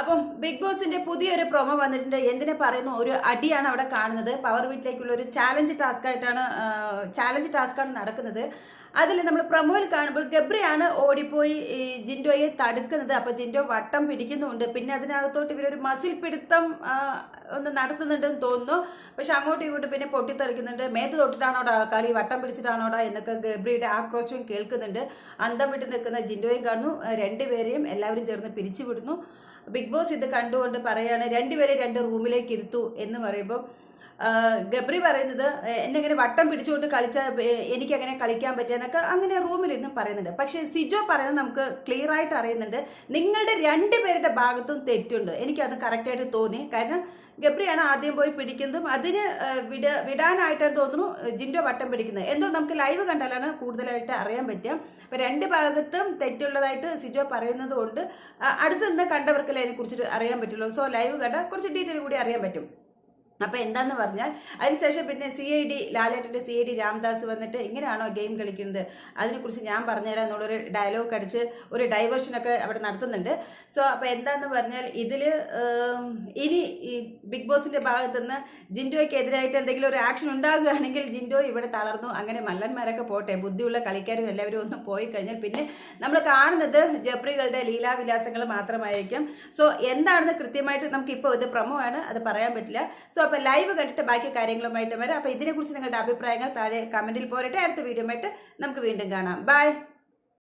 അപ്പം ബിഗ് ബോസിന്റെ പുതിയൊരു പ്രൊമോ വന്നിട്ടുണ്ട്. എന്തിനെ പറയുന്നു? ഒരു അടിയാണ് അവിടെ കാണുന്നത്. പവർ വീട്ടിലേക്കുള്ള ഒരു ചാലഞ്ച് ടാസ്ക് ആയിട്ടാണ് ചാലഞ്ച് ടാസ്ക് ആണ് നടക്കുന്നത്. അതിൽ നമ്മൾ പ്രൊമോയിൽ കാണുമ്പോൾ ഗബ്രിയാണ് ഓടിപ്പോയി ഈ ജിൻഡോയെ തടുക്കുന്നത്. അപ്പൊ ജിൻഡോ വട്ടം പിടിക്കുന്നുണ്ട്. പിന്നെ അതിനകത്തോട്ട് ഇവരൊരു മസിൽ പിടുത്തം ഒന്ന് നടത്തുന്നുണ്ടെന്ന് തോന്നുന്നു. പക്ഷെ അങ്ങോട്ടും ഇങ്ങോട്ടും പിന്നെ പൊട്ടിത്തെറിക്കുന്നുണ്ട്. മേത്ത് തൊട്ടിട്ടാണോടാ കളി? വട്ടം പിടിച്ചിട്ടാണോടാ എന്നൊക്കെ ഗബ്രിയുടെ ആക്രോശവും കേൾക്കുന്നുണ്ട്. അന്തം വിട്ട് നിൽക്കുന്ന ജിൻഡോയും കാണുന്നു. രണ്ടുപേരെയും എല്ലാവരും ചേർന്ന് പിരിച്ചുവിടുന്നു. ബിഗ് ബോസ് ഇത് കണ്ടുകൊണ്ട് പറയാണ് രണ്ടുപേരെ രണ്ട് റൂമിലേക്ക് ഇരുത്തു എന്ന് പറയുമ്പോൾ ഗബ്രി പറയുന്നത് എന്നെ ഇങ്ങനെ വട്ടം പിടിച്ചുകൊണ്ട് കളിച്ച എനിക്ക് അങ്ങനെ കളിക്കാൻ പറ്റിയെന്നൊക്കെ അങ്ങനെ റൂമിലിരുന്ന് പറയുന്നുണ്ട്. പക്ഷേ സിജോ പറയുന്നത് നമുക്ക് ക്ലിയർ ആയിട്ട് അറിയുന്നുണ്ട്. നിങ്ങളുടെ രണ്ടുപേരുടെ ഭാഗത്തും തെറ്റുണ്ട്. എനിക്കത് കറക്റ്റായിട്ട് തോന്നി. കാരണം ഗബ്രിയാണ് ആദ്യം പോയി പിടിക്കുന്നതും അതിന് വിട വിടാനായിട്ടാണ് തോന്നുന്നു ജിൻഡോ വട്ടം പിടിക്കുന്നത്. എന്തോ നമുക്ക് ലൈവ് കണ്ടാലാണ് കൂടുതലായിട്ട് അറിയാൻ പറ്റുക. അപ്പം രണ്ട് ഭാഗത്തും തെറ്റുള്ളതായിട്ട് സിജോ പറയുന്നത് കൊണ്ട് അടുത്ത് നിന്ന് കണ്ടവർക്കല്ലേ അതിനെക്കുറിച്ചിട്ട് അറിയാൻ പറ്റുള്ളൂ. സോ ലൈവ് കണ്ടാൽ കുറച്ച് ഡീറ്റെയിൽ കൂടി അറിയാൻ പറ്റും. അപ്പം എന്താന്ന് പറഞ്ഞാൽ അതിനുശേഷം പിന്നെ സി ഐ ഡി ലാലേട്ടന്റെ സി ഐ ഡി രാംദാസ് വന്നിട്ട് ഇങ്ങനെയാണോ ഗെയിം കളിക്കുന്നത്? അതിനെക്കുറിച്ച് ഞാൻ പറഞ്ഞുതരാം എന്നുള്ളൊരു ഡയലോഗ് അടിച്ച് ഒരു ഡൈവേർഷനൊക്കെ അവിടെ നടത്തുന്നുണ്ട്. സോ അപ്പോൾ എന്താന്ന് പറഞ്ഞാൽ ഇതിൽ ഇനി ഈ ബിഗ് ബോസിന്റെ ഭാഗത്തു നിന്ന് ജിൻഡോയ്ക്കെതിരായിട്ട് എന്തെങ്കിലും ഒരു ആക്ഷൻ ഉണ്ടാകുകയാണെങ്കിൽ ജിൻഡോ ഇവിടെ തളർന്നു. അങ്ങനെ മല്ലന്മാരൊക്കെ പോട്ടെ ബുദ്ധിയുള്ള കളിക്കാരും എല്ലാവരും ഒന്ന് പോയി കഴിഞ്ഞാൽ പിന്നെ നമ്മൾ കാണുന്നത് ജബ്രികളുടെ ലീലാവിലാസങ്ങൾ മാത്രമായിരിക്കും. സോ എന്താണെന്ന് കൃത്യമായിട്ട് നമുക്ക് ഇപ്പോൾ ഇത് പ്രമോ ആണ്. അത് പറയാൻ പറ്റില്ല. സോ അപ്പോൾ ലൈവ് കണ്ടിട്ട് ബാക്കി കാര്യങ്ങളുമായിട്ട് വരാം. അപ്പോൾ ഇതിനെക്കുറിച്ച് നിങ്ങളുടെ അഭിപ്രായങ്ങൾ താഴെ കമന്റിൽ പോരട്ടെ. അടുത്ത വീഡിയോ നമുക്ക് വീണ്ടും കാണാം. ബൈ